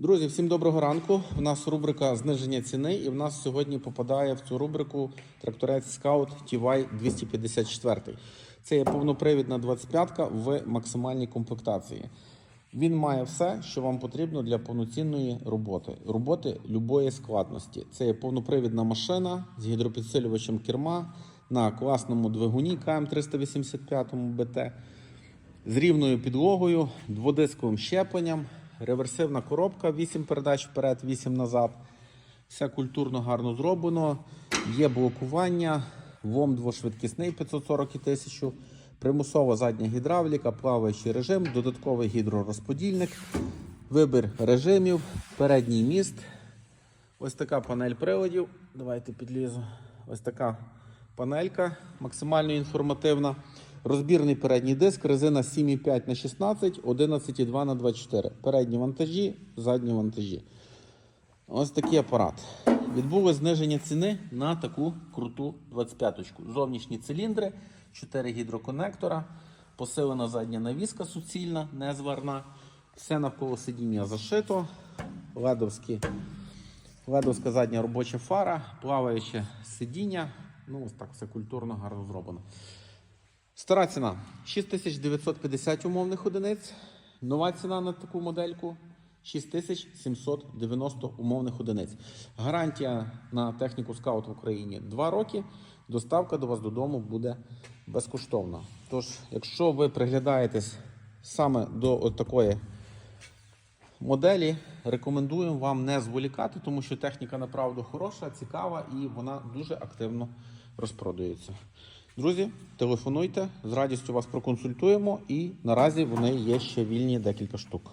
Друзі, всім доброго ранку. У нас рубрика зниження ціни, і в нас сьогодні попадає в цю рубрику тракторець Scout TY 254. Це є повнопривідна 25-ка в максимальній комплектації. Він має все, що вам потрібно для повноцінної роботи. Роботи любої складності. Це є повнопривідна машина з гідропідсилювачем керма на класному двигуні КМ385 БТ з рівною підлогою, дводисковим щепленням, реверсивна коробка, 8 передач вперед, 8 назад. Все культурно гарно зроблено. Є блокування, ВОМ двошвидкісний 540 і 1000, примусова задня гідравліка, плаваючий режим, додатковий гідророзподільник, вибір режимів, передній міст. Ось така панель приладів. Давайте підлізу. Ось така панелька максимально інформативна. Розбірний передній диск, резина 7,5 на 16, 11,2 на 24. Передні вантажі, задні вантажі. Ось такий апарат. Відбулось зниження ціни на таку круту 25-ку. Зовнішні циліндри, 4 гідроконектора, посилена задня навіска суцільна, незварна. Все навколо сидіння зашито. Ледовські Ледовська задня робоча фара, плаваюче сидіння. Ну, ось так все культурно, гарно зроблено. Стара ціна 6950 умовних одиниць. Нова ціна на таку модельку 6790 умовних одиниць. Гарантія на техніку скаут в Україні 2 роки. Доставка до вас додому буде безкоштовна. Тож, якщо ви приглядаєтесь саме до такої моделі рекомендуємо вам не зволікати, тому що техніка направду хороша, цікава і вона дуже активно розпродується. Друзі, телефонуйте, з радістю вас проконсультуємо і наразі вони є ще вільні декілька штук.